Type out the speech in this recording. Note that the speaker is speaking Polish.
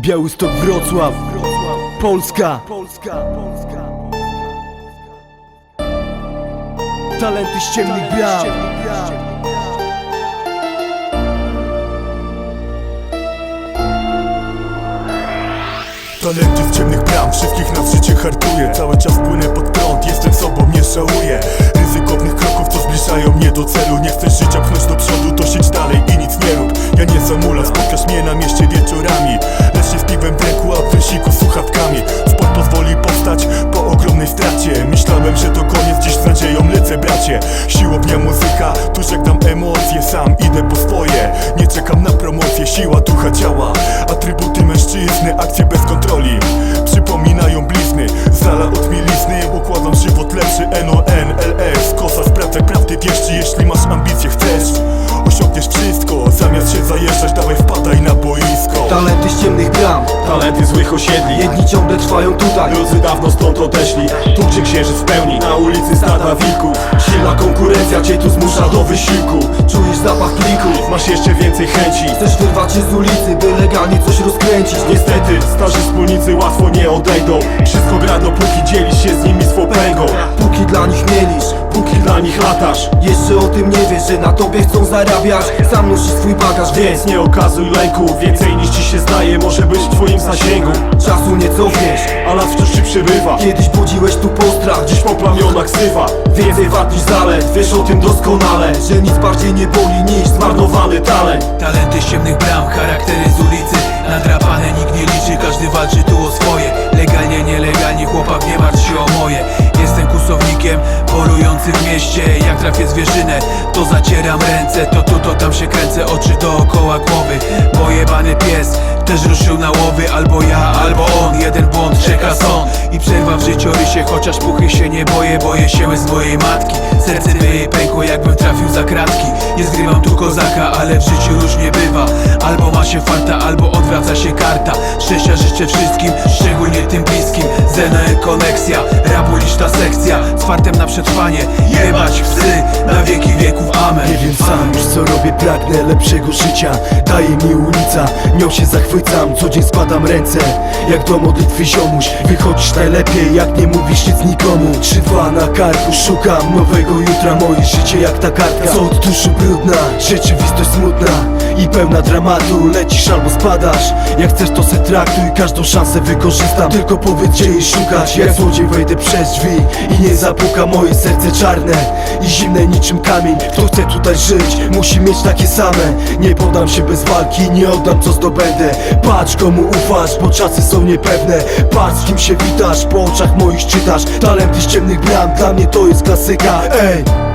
Białystok, Wrocław, Polska. Talenty z ciemnych bram Talenty z ciemnych bram, wszystkich nas życie hartuje Cały czas płynę pod prąd, jestem sobą, nie żałuję. Ryzykownych kroków, co zbliżają mnie do celu. Nie chcesz życia pchnąć do przodu, Myślałem, że to koniec, dziś z nadzieją lecę bracie. Siłownia muzyka, tu żegnam emocje Sam idę po swoje, nie czekam na promocję Siła ducha działa, bram Talenty złych osiedli. Jedni ciągle trwają tutaj. Drudzy dawno stąd odeszli. Tu gdzie księżyc pełni Na ulicy stada wilków Silna konkurencja cię tu zmusza do wysiłku. Czujesz zapach klików Masz jeszcze więcej chęci. Chcesz wyrwać się z ulicy, by legalnie coś rozkręcić. Niestety, starzy wspólnicy łatwo nie odejdą. Wszystko gra dopóki dzielisz się z nimi swą pęgą. Póki dla nich mielisz, Póki nich latasz. Jeszcze o tym nie wiesz, że na tobie chcą zarabiać. Sam swój bagaż, więc nie okazuj lęku Więcej niż ci się zdaje może być w twoim zasięgu. Czasu nie cofniesz A lat wciąż ci przybywa. Kiedyś budziłeś tu postrach, Dziś poplamiona ksywa Więcej wad niż zalet Wiesz o tym doskonale że nic bardziej nie boli niż Zmarnowany talent. Talenty z ciemnych bram, charaktery z ulicy. Nadrapane nikt nie liczy, każdy walczy tu o swoje. Legalnie, nielegalnie, chłopak nie martw kusownikiem, polujący w mieście Jak trafię zwierzynę, to zacieram ręce To tu, to tam się kręcę, oczy dookoła głowy. Pojebany pies, też ruszył na łowy Albo ja, albo on, jeden błąd, czeka sąd I przerwa w życiorysie, chociaż puchy się nie boję Boję się łez mojej matki. Serce by pękło, jakbym trafił za Nie zgrywam tu kozaka, ale w życiu różnie bywa. Albo ma się farta, albo odwraca się karta. Szczęścia życzę wszystkim, szczególnie tym bliskim. ZNL koneksja, rapu liczna sekcja. Z fartem na przetrwanie, jebać psy Nie wiem sam już co robię, pragnę lepszego życia. Daje mi ulica, nią się zachwycam. Co dzień ręce, jak do modlitwy ziomuś. Wychodzisz najlepiej, jak nie mówisz nic nikomu. Trzy dwa na karku, szukam nowego jutra. Moje życie jak ta kartka, co od duszu brudna Rzeczywistość smutna i pełna dramatu. Lecisz albo spadasz, jak chcesz to se traktuj. Każdą szansę wykorzystam, tylko powiedz gdzie jej szukać. Jak złodziej wejdę przez drzwi i nie zapuka. Moje serce czarne i zimne niczym kamień. Kto chce tutaj żyć, musi mieć takie same. Nie podam się bez walki, nie oddam co zdobędę. Patrz komu ufasz, bo czasy są niepewne. Patrz kim się witasz, po oczach moich czytasz. Talenty z ciemnych bram, dla mnie to jest klasyka. Ej!